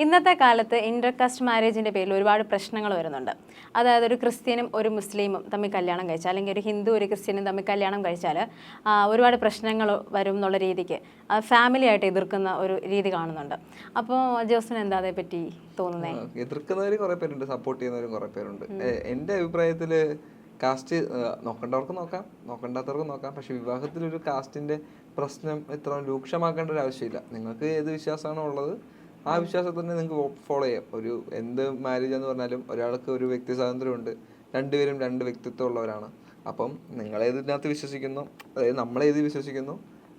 ഇന്നത്തെ കാലത്ത് ഇന്റർകാസ്റ്റ് മാരേജിന്റെ പേരിൽ ഒരുപാട് പ്രശ്നങ്ങൾ വരുന്നുണ്ട്. അതായത് ഒരു ക്രിസ്ത്യനും ഒരു മുസ്ലിമും തമ്മിൽ കല്യാണം കഴിച്ചാൽ അല്ലെങ്കിൽ ഒരു ഹിന്ദു ഒരു ക്രിസ്ത്യനും തമ്മിൽ കല്യാണം കഴിച്ചാൽ ഒരുപാട് പ്രശ്നങ്ങൾ വരും എന്നുള്ള രീതിക്ക് ഫാമിലി ആയിട്ട് എതിർക്കുന്ന ഒരു രീതി കാണുന്നുണ്ട്. അപ്പോൾ ജോസിന് എന്താ അതേപ്പറ്റി തോന്നുന്നേ? തോന്നുന്നത് എതിർക്കുന്നവര് കുറെ പേരുണ്ട് സപ്പോർട്ട് ചെയ്യുന്നവരും കുറെ പേരുണ്ട്. എന്റെ എന്റെ അഭിപ്രായത്തിൽ കാസ്റ്റ് നോക്കേണ്ടവർക്ക് നോക്കാം നോക്കേണ്ടാത്തവർക്ക് നോക്കാം. പക്ഷെ വിവാഹത്തിൽ ഒരു കാസ്റ്റിന്റെ പ്രശ്നം ഇത്ര രൂക്ഷമാക്കേണ്ട ഒരു ആവശ്യമില്ല. നിങ്ങൾക്ക് ഏത് വിശ്വാസമാണോ ഉള്ളത് ആ വിശ്വാസത്തിൽ തന്നെ നിങ്ങൾക്ക് ഫോളോ ചെയ്യാം. ഒരു എന്ത് മാരേജ് എന്ന് പറഞ്ഞാലും ഒരാൾക്ക് ഒരു വ്യക്തി സ്വാതന്ത്ര്യമുണ്ട്. രണ്ടുപേരും രണ്ട് വ്യക്തിത്വം ഉള്ളവരാണ് അപ്പം നിങ്ങൾ ഏതിനകത്ത് വിശ്വസിക്കുന്നു? അതായത് നമ്മൾ ഏത് വിശ്വസിക്കുന്നു?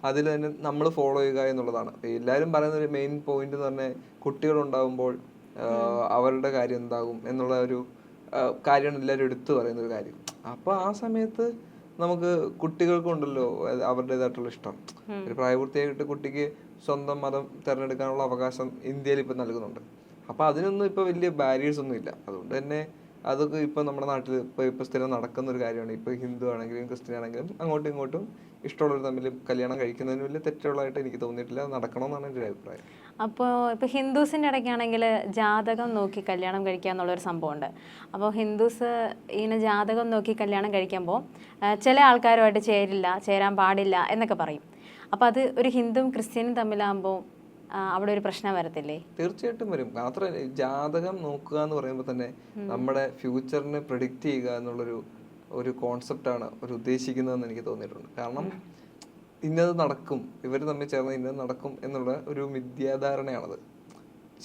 അതിൽ തന്നെ നമ്മൾ ഫോളോ ചെയ്യുക എന്നുള്ളതാണ്. എല്ലാവരും പറയുന്ന ഒരു മെയിൻ പോയിന്റ് എന്ന് പറഞ്ഞാൽ കുട്ടികളുണ്ടാകുമ്പോൾ അവരുടെ കാര്യം എന്താകും എന്നുള്ള ഒരു കാര്യമാണ് എല്ലാവരും എടുത്തു പറയുന്ന ഒരു കാര്യം. അപ്പൊ ആ സമയത്ത് നമുക്ക് കുട്ടികൾക്കുണ്ടല്ലോ അവരുടേതായിട്ടുള്ള ഇഷ്ടം. ഒരു പ്രായപൂർത്തിയായിട്ട് കുട്ടിക്ക് സ്വന്തം മതം തിരഞ്ഞെടുക്കാനുള്ള അവകാശം ഇന്ത്യയിൽ ഇപ്പം നൽകുന്നുണ്ട്. അപ്പോൾ അതിനൊന്നും ഇപ്പോൾ വലിയ ബാരിയേഴ്സ് ഒന്നും ഇല്ല. അതുകൊണ്ട് തന്നെ അതൊക്കെ ഇപ്പോൾ നമ്മുടെ നാട്ടിൽ ഇപ്പോൾ ഇപ്പോൾ സ്ഥിരം നടക്കുന്ന ഒരു കാര്യമാണ്. ഇപ്പോൾ ഹിന്ദു ആണെങ്കിലും ക്രിസ്ത്യൻ ആണെങ്കിലും അങ്ങോട്ടും ഇങ്ങോട്ടും ഇഷ്ടമുള്ളവർ തമ്മിൽ കല്യാണം കഴിക്കുന്നതിന് വലിയ തെറ്റുള്ളതായിട്ട് എനിക്ക് തോന്നിയിട്ടില്ല. നടക്കണമെന്നാണ് എന്റെ അഭിപ്രായം. അപ്പോൾ ഇപ്പോൾ ഹിന്ദുസിന്റെ ഇടയ്ക്കാണെങ്കിൽ ജാതകം നോക്കി കല്യാണം കഴിക്കുക എന്നുള്ളൊരു സംഭവമുണ്ട്. അപ്പോൾ ഹിന്ദുസ് ഇങ്ങനെ ജാതകം നോക്കി കല്യാണം കഴിക്കുമ്പോൾ ചില ആൾക്കാരുമായിട്ട് ചേരില്ല ചേരാൻ പാടില്ല എന്നൊക്കെ പറയും. അപ്പോൾ അത് ഒരു ഹിന്ദുവും ക്രിസ്ത്യനും തമ്മിലാകുമ്പോൾ അവിടെ ഒരു പ്രശ്നം വരത്തില്ലേ? തീർച്ചയായിട്ടും വരും. മാത്രമല്ല ജാതകം നോക്കുക എന്ന് പറയുമ്പോൾ തന്നെ നമ്മുടെ ഫ്യൂച്ചറിനെ പ്രഡിക്റ്റ് ചെയ്യുക എന്നുള്ളൊരു ഒരു കോൺസെപ്റ്റാണ് ഒരു ഉദ്ദേശിക്കുന്നതെന്ന് എനിക്ക് തോന്നിയിട്ടുണ്ട്. കാരണം ഇന്നത് നടക്കും. ഇവർ തമ്മിൽ ചേർന്ന് ഇന്നത് നടക്കും എന്നുള്ള ഒരു മിഥ്യാധാരണയാണത്.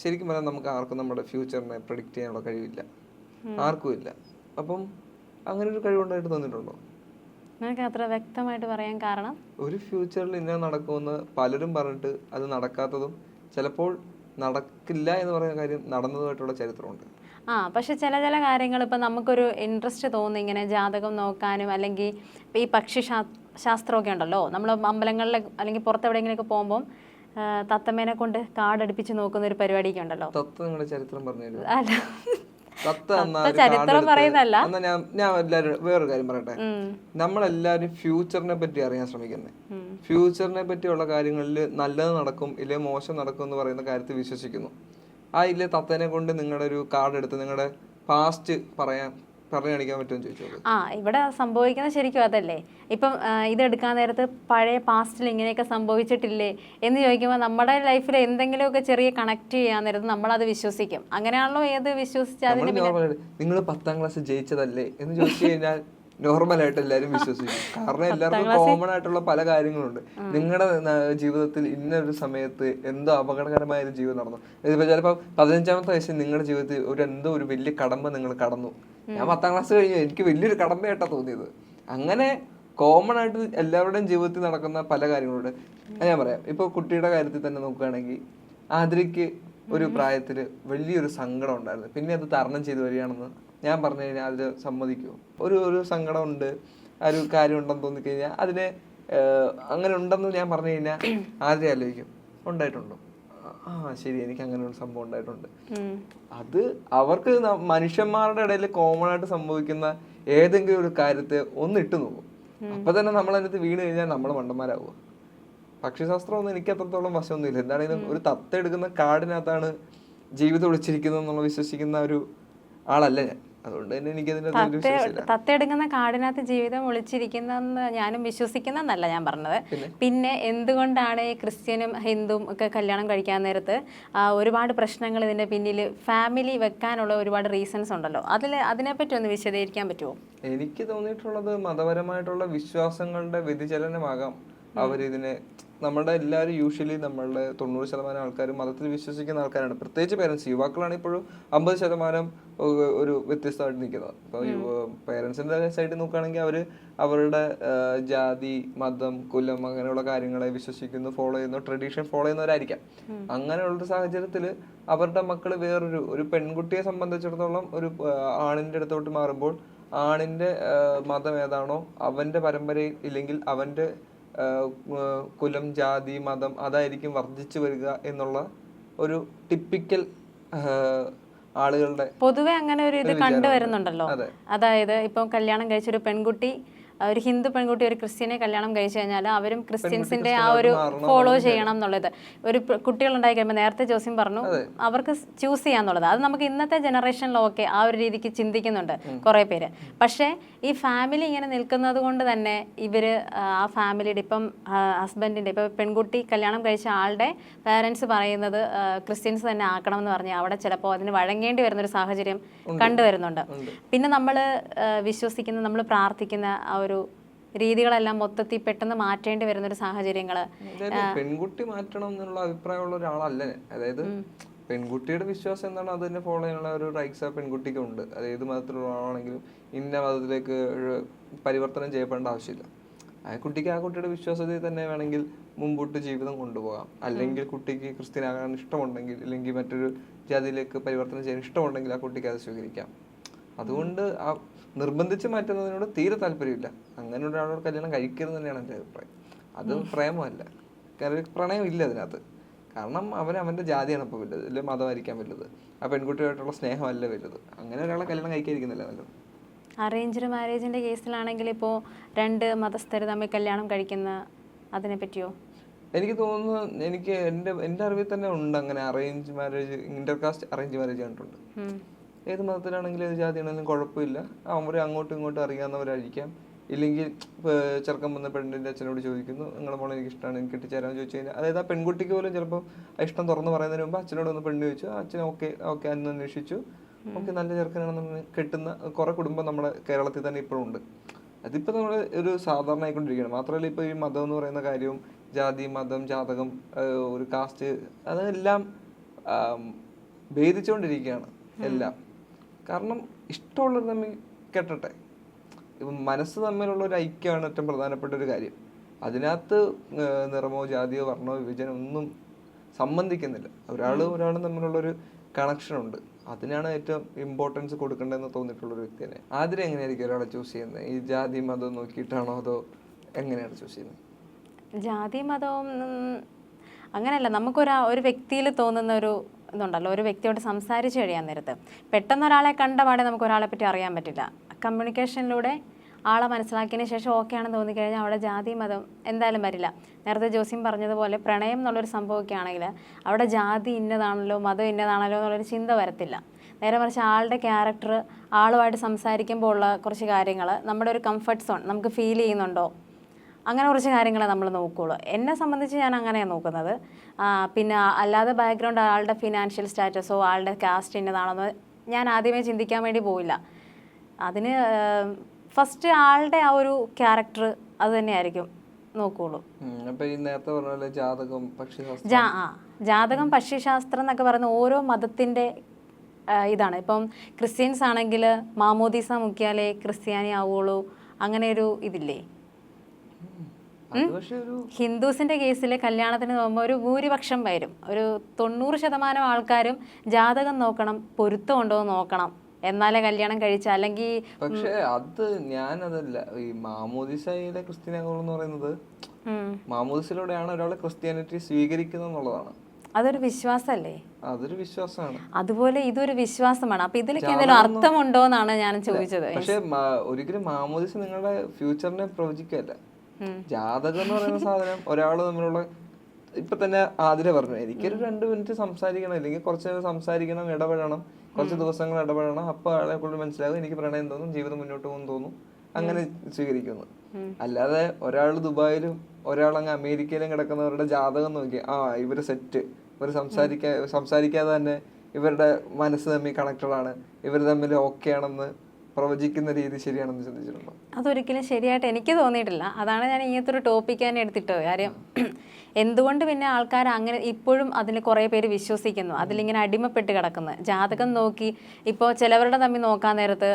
ശരിക്കും പറഞ്ഞാൽ നമുക്ക് ആർക്കും നമ്മുടെ ഫ്യൂച്ചറിനെ പ്രഡിക്റ്റ് ചെയ്യാനുള്ള കഴിവില്ല. ആർക്കും ഇല്ല. അപ്പം അങ്ങനെ ഒരു കഴിവുണ്ടായിട്ട് തോന്നിയിട്ടുണ്ടോ? നിനക്ക് അത്ര വ്യക്തമായിട്ട് പറയാൻ കാരണം? ഒരു ഫ്യൂച്ചറിൽ ഇന്ന നടക്കുമെന്ന് പലരും പറഞ്ഞിട്ട് അത് നടക്കാത്തതും ചിലപ്പോൾ നടക്കില്ല എന്ന് പറയുന്ന കാര്യം നടന്നതുമായിട്ടുള്ള ചരിത്രമുണ്ട്. ആ പക്ഷെ ചില ചില കാര്യങ്ങൾ ഇപ്പം നമുക്കൊരു ഇൻട്രസ്റ്റ് തോന്നി ഇങ്ങനെ ജാതകം നോക്കാനും അല്ലെങ്കിൽ ഈ പക്ഷി ശാസ്ത്രമൊക്കെ ഉണ്ടല്ലോ. നമ്മൾ അമ്പലങ്ങളിൽ അല്ലെങ്കിൽ പുറത്തെവിടെയെങ്കിലുമൊക്കെ പോകുമ്പം പോകുമ്പോൾ തത്തമ്മേനെ കൊണ്ട് കാർഡ് അടുപ്പിച്ച് നോക്കുന്ന ഒരു പരിപാടിയൊക്കെ ഉണ്ടല്ലോ. തത്ത് നിങ്ങളുടെ ചരിത്രം പറഞ്ഞു അല്ല. തത്ത് ചരിത്രം. ഞാൻ ഞാൻ എല്ലാവരും വേറൊരു കാര്യം പറയട്ടെ? നമ്മളെല്ലാരും നമ്മളെല്ലാവരും ഫ്യൂച്ചറിനെ പറ്റി അറിയാൻ ശ്രമിക്കുന്നത് ഫ്യൂച്ചറിനെ പറ്റിയുള്ള കാര്യങ്ങളിൽ നല്ലത് നടക്കും ഇല്ലേ മോശം നടക്കും എന്ന് പറയുന്ന കാര്യത്തിൽ വിശ്വസിക്കുന്നു. ആ ഇല്ലേ തത്തേനെ കൊണ്ട് നിങ്ങളുടെ ഒരു കാർഡ് എടുത്ത് നിങ്ങളുടെ പാസ്റ്റ് പറയാൻ ആ ഇവിടെ സംഭവിക്കുന്നത് ശരിക്കും അതല്ലേ? ഇപ്പം ഇതെടുക്കാൻ ഇത് എടുക്കാൻ നേരത്ത് പഴയ പാസ്റ്റിൽ ഇങ്ങനെയൊക്കെ സംഭവിച്ചിട്ടില്ലേ എന്ന് ചോദിക്കുമ്പോൾ നമ്മുടെ ലൈഫിൽ എന്തെങ്കിലുമൊക്കെ ചെറിയ കണക്ട് ചെയ്യാൻ നേരത്ത് നമ്മൾ അത് വിശ്വസിക്കും. അങ്ങനെയാണല്ലോ ഏത് വിശ്വസിച്ചാൽ നിങ്ങൾ പത്താം ക്ലാസ് ജയിച്ചതല്ലേ എന്ന് ചോദിച്ചു കഴിഞ്ഞാൽ നോർമൽ ആയിട്ട് എല്ലാവരും വിശ്വസിക്കും. കാരണം എല്ലാവർക്കും കോമൺ ആയിട്ടുള്ള പല കാര്യങ്ങളുണ്ട്. നിങ്ങളുടെ ജീവിതത്തിൽ ഇന്ന ഒരു സമയത്ത് എന്തോ അപകടകരമായ ഒരു ജീവിതം നടന്നു. ഇതിപ്പോ ചിലപ്പോ പതിനഞ്ചാമത്തെ വയസ്സിൽ നിങ്ങളുടെ ജീവിതത്തിൽ ഒരു എന്തോ ഒരു വലിയ കടമ്പ നിങ്ങൾ കടന്നു. ഞാൻ പത്താം ക്ലാസ് കഴിഞ്ഞു. എനിക്ക് വലിയൊരു കടമ്പയായിട്ടാ തോന്നിയത്. അങ്ങനെ കോമൺ ആയിട്ട് എല്ലാവരുടെയും ജീവിതത്തിൽ നടക്കുന്ന പല കാര്യങ്ങളുണ്ട് ഞാൻ പറയാം. ഇപ്പൊ കുട്ടിയുടെ കാര്യത്തിൽ തന്നെ നോക്കുകയാണെങ്കിൽ ആതിരയ്ക്ക് ഒരു പ്രായത്തിൽ വലിയൊരു സങ്കടം ഉണ്ടായിരുന്നു. പിന്നെ അത് തരണം ചെയ്തു വരികയാണെന്ന് ഞാൻ പറഞ്ഞു കഴിഞ്ഞാൽ അതിൽ സമ്മതിക്കും. ഒരു ഒരു സങ്കടം ഉണ്ട്. ആ ഒരു കാര്യം ഉണ്ടെന്ന് തോന്നിക്കഴിഞ്ഞാൽ അതിനെ അങ്ങനെ ഉണ്ടെന്ന് ഞാൻ പറഞ്ഞു കഴിഞ്ഞാൽ ആതിരെ ആലോചിക്കും. ഉണ്ടായിട്ടുണ്ടോ? ആ ശരി എനിക്ക് അങ്ങനെ ഒരു സംഭവം ഉണ്ടായിട്ടുണ്ട്. അത് അവർക്ക് മനുഷ്യന്മാരുടെ ഇടയിൽ കോമൺ ആയിട്ട് സംഭവിക്കുന്ന ഏതെങ്കിലും ഒരു കാര്യത്തെ ഒന്ന് ഇട്ടു നോക്കും. അപ്പൊ തന്നെ നമ്മൾ അതിനകത്ത് വീണ് കഴിഞ്ഞാൽ നമ്മൾ മണ്ടന്മാരാവുക. പക്ഷിശാസ്ത്രം ഒന്നും എനിക്ക് അത്രത്തോളം വശമൊന്നുമില്ല. എന്താണെങ്കിലും ഒരു തത്ത എടുക്കുന്ന കാടിനകത്താണ് ജീവിതം ഒളിച്ചിരിക്കുന്നത് എന്നുള്ള വിശ്വസിക്കുന്ന ഒരു ആളല്ല ഞാൻ. അതുകൊണ്ട് തന്നെ എനിക്ക് അതിനകത്ത് വലിയ വിശ്വാസമില്ല. തത്തെടുക്കുന്ന കാടിനകത്ത് ജീവിതം ഒളിച്ചിരിക്കുന്നെന്ന് ഞാനും വിശ്വസിക്കുന്നതെന്നല്ല ഞാൻ പറഞ്ഞത്. പിന്നെ? പിന്നെ എന്തുകൊണ്ടാണ് ഈ ക്രിസ്ത്യനും ഹിന്ദുവും ഒക്കെ കല്യാണം കഴിക്കാൻ നേരത്ത് ഒരുപാട് പ്രശ്നങ്ങൾ ഇതിന്റെ പിന്നിൽ ഫാമിലി വെക്കാനുള്ള ഒരുപാട് റീസൺസ് ഉണ്ടല്ലോ? അതിൽ അതിനെപ്പറ്റി ഒന്ന് വിശദീകരിക്കാൻ പറ്റുമോ? എനിക്ക് തോന്നിയിട്ടുള്ളത് മതപരമായിട്ടുള്ള വിശ്വാസങ്ങളുടെ വ്യതിചലനമാകാം അവരിതിനെ നമ്മുടെ എല്ലാവരും യൂഷ്വലി നമ്മളുടെ തൊണ്ണൂറ് ശതമാനം ആൾക്കാരും മതത്തിൽ വിശ്വസിക്കുന്ന ആൾക്കാരാണ്. പ്രത്യേകിച്ച് പേരൻസ് യുവാക്കളാണ് ഇപ്പോഴും അമ്പത് ശതമാനം ഒരു വ്യത്യസ്തമായിട്ട് നിൽക്കുന്നത്. ഇപ്പോൾ പേരൻസിന്റെ സൈഡിൽ നോക്കുകയാണെങ്കിൽ അവർ അവരുടെ ജാതി മതം കുലം അങ്ങനെയുള്ള കാര്യങ്ങളെ വിശ്വസിക്കുന്നു ഫോളോ ചെയ്യുന്നു ട്രഡീഷൻ ഫോളോ ചെയ്യുന്നവരായിരിക്കാം. അങ്ങനെയുള്ളൊരു സാഹചര്യത്തിൽ അവരുടെ മക്കൾ വേറൊരു ഒരു പെൺകുട്ടിയെ സംബന്ധിച്ചിടത്തോളം ഒരു ആണിന്റെ അടുത്തോട്ട് മാറുമ്പോൾ ആണിന്റെ മതം ഏതാണോ അവന്റെ പരമ്പരയിൽ ഇല്ലെങ്കിൽ ആ, കുലം ജാതി മതം അതായിരിക്കും വർദ്ധിച്ചു വരിക എന്നുള്ള ഒരു ടിപ്പിക്കൽ ആളുകളുടെ പൊതുവെ അങ്ങനെ ഒരു ഇത് കണ്ടുവരുന്നുണ്ടല്ലോ. അതായത് ഇപ്പം കല്യാണം കഴിച്ചൊരു പെൺകുട്ടി ഒരു ഹിന്ദു പെൺകുട്ടി ഒരു ക്രിസ്ത്യനെ കല്യാണം കഴിച്ചു കഴിഞ്ഞാൽ അവരും ക്രിസ്ത്യൻസിന്റെ ആ ഒരു ഫോളോ ചെയ്യണം എന്നുള്ളത്. ഒരു കുട്ടികൾ കുട്ടികളുണ്ടായി കഴിയുമ്പോൾ നേരത്തെ ജോസ്യം പറഞ്ഞു അവർക്ക് ചൂസ് ചെയ്യാന്നുള്ളത്. അത് നമുക്ക് ഇന്നത്തെ ജനറേഷനിലൊക്കെ ആ ഒരു രീതിക്ക് ചിന്തിക്കുന്നുണ്ട് കുറേ പേര്. പക്ഷേ ഈ ഫാമിലി ഇങ്ങനെ നിൽക്കുന്നത് കൊണ്ട് തന്നെ ഇവർ ആ ഫാമിലിയുടെ ഇപ്പം ഹസ്ബൻഡിന്റെ ഇപ്പം പെൺകുട്ടി കല്യാണം കഴിച്ച ആളുടെ പേരൻസ് പറയുന്നത് ക്രിസ്ത്യൻസ് തന്നെ ആക്കണം എന്ന് പറഞ്ഞ് അവിടെ ചിലപ്പോൾ അതിന് വഴങ്ങേണ്ടി വരുന്ന ഒരു സാഹചര്യം കണ്ടുവരുന്നുണ്ട്. പിന്നെ നമ്മൾ വിശ്വസിക്കുന്ന നമ്മൾ പ്രാർത്ഥിക്കുന്ന ആ ഒരു രീതികളെല്ലാം മൊത്തത്തിൽ പെട്ടെന്ന് മാറ്റേണ്ടി വരുന്ന ഒരു സാഹചര്യങ്ങൾ അതായത് പെൺകുട്ടി മാറ്റണം എന്നുള്ള അഭിപ്രായമുള്ള ഒരാളല്ല അതായത് പെൺകുട്ടിയുടെ വിശ്വാസം എന്താണ്? അത് തന്നെ ഫോളോ ചെയ്യാനുള്ള ഒരു റൈറ്റ്സ് ആ പെൺകുട്ടിക്ക് ഉണ്ട്. അത് ഏത് മതത്തിലുള്ള ആളാണെങ്കിലും ഇന്ന മതത്തിലേക്ക് പരിവർത്തനം ചെയ്യപ്പെടേണ്ട ആവശ്യമില്ല. ആ കുട്ടിക്ക് ആ കുട്ടിയുടെ വിശ്വാസത്തിൽ തന്നെ വേണമെങ്കിൽ മുമ്പോട്ട് ജീവിതം കൊണ്ടുപോകാം. അല്ലെങ്കിൽ കുട്ടിക്ക് ക്രിസ്ത്യനാകാൻ ഇഷ്ടമുണ്ടെങ്കിൽ അല്ലെങ്കിൽ മറ്റൊരു ജാതിയിലേക്ക് പരിവർത്തനം ചെയ്യാൻ ഇഷ്ടമുണ്ടെങ്കിൽ ആ കുട്ടിക്ക് അത് സ്വീകരിക്കാം. അതുകൊണ്ട് ആ നിർബന്ധിച്ച് മാറ്റുന്നതിനോട് തീരെ താല്പര്യമില്ല. അങ്ങനെ ഒരാളോട് കല്യാണം കഴിക്കരുത് തന്നെയാണ് എന്റെ അഭിപ്രായം. അത് പ്രേമമല്ല. കാരണം പ്രണയം ഇല്ല അതിനകത്ത്. കാരണം അവൻ അവന്റെ ജാതിയാണ് ഇപ്പോൾ വലുത് അല്ലെങ്കിൽ മതമായിരിക്കാൻ വലുത്. ആ പെൺകുട്ടിയായിട്ടുള്ള സ്നേഹമല്ല വലുത്. അങ്ങനെ ഒരാളെ കല്യാണം കഴിക്കാതിരിക്കുന്നില്ല നല്ലത് അറേഞ്ച്ഡ് മാരേജിന്റെ കേസിലാണെങ്കിൽ ഇപ്പോൾ രണ്ട് മതസ്ഥർ തമ്മിൽ കല്യാണം കഴിക്കുന്ന അതിനെ പറ്റിയോ എനിക്ക് തോന്നുന്നു എനിക്ക് എന്റെ എന്റെ അറിവിൽ തന്നെ ഉണ്ട് അങ്ങനെ arrange marriage intercaste arrange marriage കണ്ടിട്ടുണ്ട്. ഏത് മതത്തിലാണെങ്കിലും ഏത് ജാതിയാണെങ്കിലും കുഴപ്പമില്ല. അവർ അങ്ങോട്ടും ഇങ്ങോട്ടും അറിയാവുന്നവരായിരിക്കാം. ഇല്ലെങ്കിൽ ചെറുക്കം ചെറുക്കൻ വന്ന പെണ്ണിന്റെ അച്ഛനോട് ചോദിക്കുന്നു നിങ്ങളുടെ മോളെ എനിക്ക് ഇഷ്ടമാണ് എനിക്ക് കിട്ടിച്ചേരാന്ന് ചോദിച്ചു കഴിഞ്ഞാൽ അതായത് ആ പെൺകുട്ടിക്ക് പോലും ചിലപ്പോൾ ആ ഇഷ്ടം തുറന്ന് പറയുന്നതിന് മുമ്പ് അച്ഛനോട് ഒന്ന് പെണ്ണ് ചോദിച്ചു അച്ഛൻ ഓക്കെ ഓക്കെ അന്ന് അന്വേഷിച്ചു. ഓക്കെ നല്ല ചെറുക്കനാണെന്ന് കെട്ടുന്ന കുറെ കുടുംബം നമ്മുടെ കേരളത്തിൽ തന്നെ ഇപ്പോഴും ഉണ്ട്. അതിപ്പോൾ നമ്മൾ ഒരു സാധാരണ ആയിക്കൊണ്ടിരിക്കുകയാണ്. മാത്രമല്ല ഇപ്പോൾ ഈ മതം എന്ന് പറയുന്ന കാര്യവും ജാതി മതം ജാതകം ഒരു കാസ്റ്റ് അതെല്ലാം ഭേദിച്ചുകൊണ്ടിരിക്കുകയാണ്. എല്ലാം. കാരണം ഇഷ്ടമുള്ളവർ തമ്മിൽ കെട്ടട്ടെ. ഇപ്പം മനസ്സ് തമ്മിലുള്ള ഒരു ഐക്യമാണ് ഏറ്റവും പ്രധാനപ്പെട്ട ഒരു കാര്യം. അതിനകത്ത് നിറമോ ജാതിയോ വർണമോ വിഭജനം ഒന്നും സംബന്ധിക്കുന്നില്ല. ഒരാൾ ഒരാളും തമ്മിലുള്ളൊരു കണക്ഷനുണ്ട്. കണക്ഷൻ ഉണ്ട് അതിനാണ് ഏറ്റവും ഇമ്പോർട്ടൻസ് കൊടുക്കേണ്ടതെന്ന് തോന്നിയിട്ടുള്ള ഒരു വ്യക്തി തന്നെ. ആദ്യം എങ്ങനെയായിരിക്കും ഒരാളെ ചൂസ് ചെയ്യുന്നത്? ഈ ജാതി മതം നോക്കിയിട്ടാണോ അതോ എങ്ങനെയാണ് ചൂസ് ചെയ്യുന്നത്? ജാതി മതവും അങ്ങനെയല്ല. നമുക്കൊരു ഒരു വ്യക്തിയിൽ തോന്നുന്ന ഒരു ഇതുണ്ടല്ലോ ഒരു വ്യക്തിയോട് സംസാരിച്ച് കഴിയാൻ നേരത്ത്. പെട്ടെന്ന് ഒരാളെ കണ്ട പാടെ നമുക്ക് ഒരാളെ പറ്റി അറിയാൻ പറ്റില്ല. കമ്മ്യൂണിക്കേഷനിലൂടെ ആളെ മനസ്സിലാക്കിയതിന് ശേഷം ഓക്കെ ആണെന്ന് തോന്നിക്കഴിഞ്ഞാൽ അവിടെ ജാതി മതം എന്തായാലും വരില്ല. നേരത്തെ ജോസ്യം പറഞ്ഞതുപോലെ പ്രണയം എന്നുള്ളൊരു സംഭവമൊക്കെ ആണെങ്കിൽ അവിടെ ജാതി ഇന്നതാണല്ലോ മതം ഇന്നതാണല്ലോ എന്നുള്ളൊരു ചിന്ത വരത്തില്ല. നേരെ മറിച്ച് ആളുടെ ക്യാരക്ടർ ആളുമായിട്ട് സംസാരിക്കുമ്പോൾ ഉള്ള കുറച്ച് കാര്യങ്ങൾ നമ്മുടെ ഒരു കംഫർട്ട് സോൺ നമുക്ക് ഫീൽ ചെയ്യുന്നുണ്ടോ? അങ്ങനെ കുറച്ച് കാര്യങ്ങളെ നമ്മൾ നോക്കുകയുള്ളൂ എന്നെ സംബന്ധിച്ച് ഞാൻ അങ്ങനെയാണ് നോക്കുന്നത്. പിന്നെ അല്ലാതെ ബാക്ക്ഗ്രൗണ്ട് ആളുടെ ഫിനാൻഷ്യൽ സ്റ്റാറ്റസോ ആളുടെ കാസ്റ്റ് ഇന്നതാണെന്ന് ഞാൻ ആദ്യമേ ചിന്തിക്കാൻ വേണ്ടി പോയില്ല. അതിന് ഫസ്റ്റ് ആളുടെ ആ ഒരു ക്യാരക്ടർ അത് തന്നെയായിരിക്കും നോക്കുകയുള്ളൂ നേരത്തെ പറഞ്ഞ ജാതകം ജാതകം പക്ഷിശാസ്ത്രം എന്നൊക്കെ പറയുന്ന ഓരോ മതത്തിന്റെ ഇതാണ്. ഇപ്പം ക്രിസ്ത്യൻസ് ആണെങ്കിൽ മാമോദീസ മുക്കിയാലേ ക്രിസ്ത്യാനി ആവുള്ളൂ. അങ്ങനെ ഒരു ഇതില്ലേ? ഹിന്ദുസിന്റെ കേസിൽ കല്യാണത്തിന് നോക്കുമ്പോൾ ഒരു ഭൂരിപക്ഷം വരും. ഒരു തൊണ്ണൂറ് ശതമാനം ആൾക്കാരും ജാതകം നോക്കണം പൊരുത്തമുണ്ടോ എന്ന് നോക്കണം. എന്നാലേ കല്യാണം കഴിച്ച അല്ലെങ്കിൽ പക്ഷെ അത് ഞാനതല്ല. ഈ മാമോദിസയിലെ ക്രിസ്ത്യാനികൾ എന്ന് പറയുന്നത് മാമോദിസയിലൂടെയാണ് ഒരാളെ ക്രിസ്ത്യാനിറ്റി സ്വീകരിക്കുന്നത് എന്നുള്ളതാണ്. അതൊരു വിശ്വാസമല്ലേ അതൊരു വിശ്വാസമാണ്. അതുപോലെ ഇതൊരു വിശ്വാസമാണ്. അപ്പൊ ഇതിലൊക്കെ എന്തെങ്കിലും അർത്ഥമുണ്ടോ എന്നാണ് ഞാൻ ചോദിച്ചത്. പക്ഷേ ഒരിക്കലും മാമോദിസ നിങ്ങളുടെ ഫ്യൂച്ചറിനെ പ്രവചിക്കല്ല ജാതകം എന്ന് പറയുന്ന സാധനം ഒരാൾ തമ്മിലുള്ള ഇപ്പൊ തന്നെ ആതിര പറഞ്ഞു. എനിക്കൊരു രണ്ട് മിനിറ്റ് സംസാരിക്കണം. അല്ലെങ്കിൽ കുറച്ച് നേരം സംസാരിക്കണം ഇടപെടണം കുറച്ച് ദിവസങ്ങൾ ഇടപെടണം അപ്പൊ ആളെ കൂടുതൽ മനസ്സിലാകും. എനിക്ക് പ്രണയം തോന്നും ജീവിതം മുന്നോട്ട് പോകും തോന്നും. അങ്ങനെ സ്വീകരിക്കുന്നു. അല്ലാതെ ഒരാൾ ദുബായിലും ഒരാൾ അങ്ങ് അമേരിക്കയിലും കിടക്കുന്നവരുടെ ജാതകം നോക്കി ആ ഇവർ സെറ്റ്. ഇവർ സംസാരിക്കാ സംസാരിക്കാതെ തന്നെ ഇവരുടെ മനസ്സ് തമ്മിൽ കണക്റ്റഡ് ആണ്. ഇവർ തമ്മിൽ ഓക്കെ ആണെന്ന് പ്രവചിക്കുന്ന രീതി ശരിയാണെന്ന് ചിന്തിച്ചിട്ടുണ്ടോ? അതൊരിക്കലും ശരിയായിട്ട് എനിക്ക് തോന്നിയിട്ടില്ല. അതാണ് ഞാൻ ഇങ്ങനത്തെ ഒരു ടോപ്പിക്ക് തന്നെ എടുത്തിട്ടോ കാര്യം എന്തുകൊണ്ട് പിന്നെ ആൾക്കാർ അങ്ങനെ ഇപ്പോഴും അതിൽ കുറേ പേര് വിശ്വസിക്കുന്നു? അതിലിങ്ങനെ അടിമപ്പെട്ട് കിടക്കുന്നു. ജാതകം നോക്കി ഇപ്പോൾ ചിലവരുടെ തമ്മിൽ നോക്കാൻ നേരത്ത്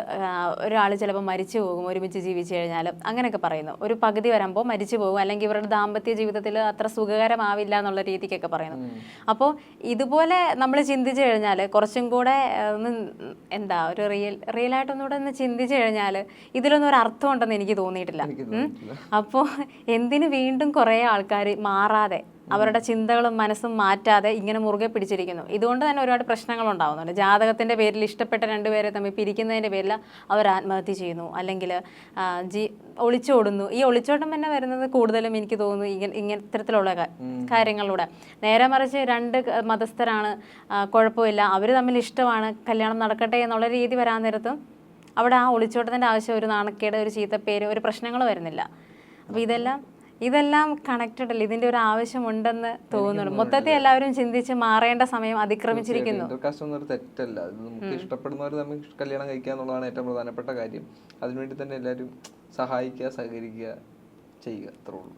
ഒരാൾ ചിലപ്പോൾ മരിച്ചു പോകും ഒരുമിച്ച് ജീവിച്ചു കഴിഞ്ഞാൽ അങ്ങനെയൊക്കെ പറയുന്നു. ഒരു പകുതി വരുമ്പോൾ മരിച്ചു പോകും അല്ലെങ്കിൽ ഇവരുടെ ദാമ്പത്യ ജീവിതത്തിൽ അത്ര സുഖകരമാവില്ല എന്നുള്ള രീതിക്കൊക്കെ പറയുന്നു. അപ്പോൾ ഇതുപോലെ നമ്മൾ ചിന്തിച്ചു കഴിഞ്ഞാൽ കുറച്ചും കൂടെ ഒന്ന് എന്താ ഒരു റിയൽ റിയൽ ആയിട്ടൊന്നുകൂടെ ഒന്ന് ചിന്തിച്ചു കഴിഞ്ഞാൽ ഇതിലൊന്നും ഒരു അർത്ഥം ഉണ്ടെന്ന് എനിക്ക് തോന്നിയിട്ടില്ല. അപ്പോൾ എന്തിന് വീണ്ടും കുറേ ആൾക്കാർ മാറാതെ മാറാതെ അവരുടെ ചിന്തകളും മനസ്സും മാറ്റാതെ ഇങ്ങനെ മുറുകെ പിടിച്ചിരിക്കുന്നു. ഇതുകൊണ്ട് തന്നെ ഒരുപാട് പ്രശ്നങ്ങൾ ഉണ്ടാകുന്നുണ്ട് ജാതകത്തിന്റെ പേരിൽ ഇഷ്ടപ്പെട്ട രണ്ടുപേരെ തമ്മിൽ പിരിക്കുന്നതിന്റെ പേരിൽ അവർ ആത്മഹത്യ ചെയ്യുന്നു. അല്ലെങ്കിൽ ജി ഒളിച്ചോടുന്നു. ഈ ഒളിച്ചോട്ടം തന്നെ വരുന്നത് കൂടുതലും എനിക്ക് തോന്നുന്നു ഇങ്ങനെ ഇങ്ങനെ ഇത്തരത്തിലുള്ള കാ- കാര്യങ്ങളിലൂടെ. നേരെ മറിച്ച് രണ്ട് മതസ്ഥരാണ് കുഴപ്പമില്ല. അവർ തമ്മിൽ ഇഷ്ടമാണ്. കല്യാണം നടക്കട്ടെ എന്നുള്ള രീതി വരാൻ നേരത്തും അവിടെ ആ ഒളിച്ചോട്ടത്തിന്റെ ആവശ്യം ഒരു നാണക്കേട് ഒരു ചീത്തപ്പേര് ഒരു പ്രശ്നങ്ങൾ വരുന്നില്ല. അപ്പോൾ ഇതെല്ലാം ഇതെല്ലാം കണക്റ്റഡ് അല്ലേ? ഇതിന്റെ ഒരു ആവശ്യമുണ്ടെന്ന് തോന്നുന്നു. മൊത്തത്തിൽ എല്ലാവരും ചിന്തിച്ച് മാറേണ്ട സമയം അതിക്രമിച്ചിരിക്കുന്നു. ഒരു തെറ്റല്ല. അത് നമുക്ക് ഇഷ്ടപ്പെടുന്നവർ തമ്മിൽ കല്യാണം കഴിക്കുക എന്നുള്ളതാണ് ഏറ്റവും പ്രധാനപ്പെട്ട കാര്യം. അതിനുവേണ്ടി തന്നെ എല്ലാവരും സഹായിക്കുക സഹകരിക്കുക ചെയ്യുക. അത്രേ ഉള്ളൂ.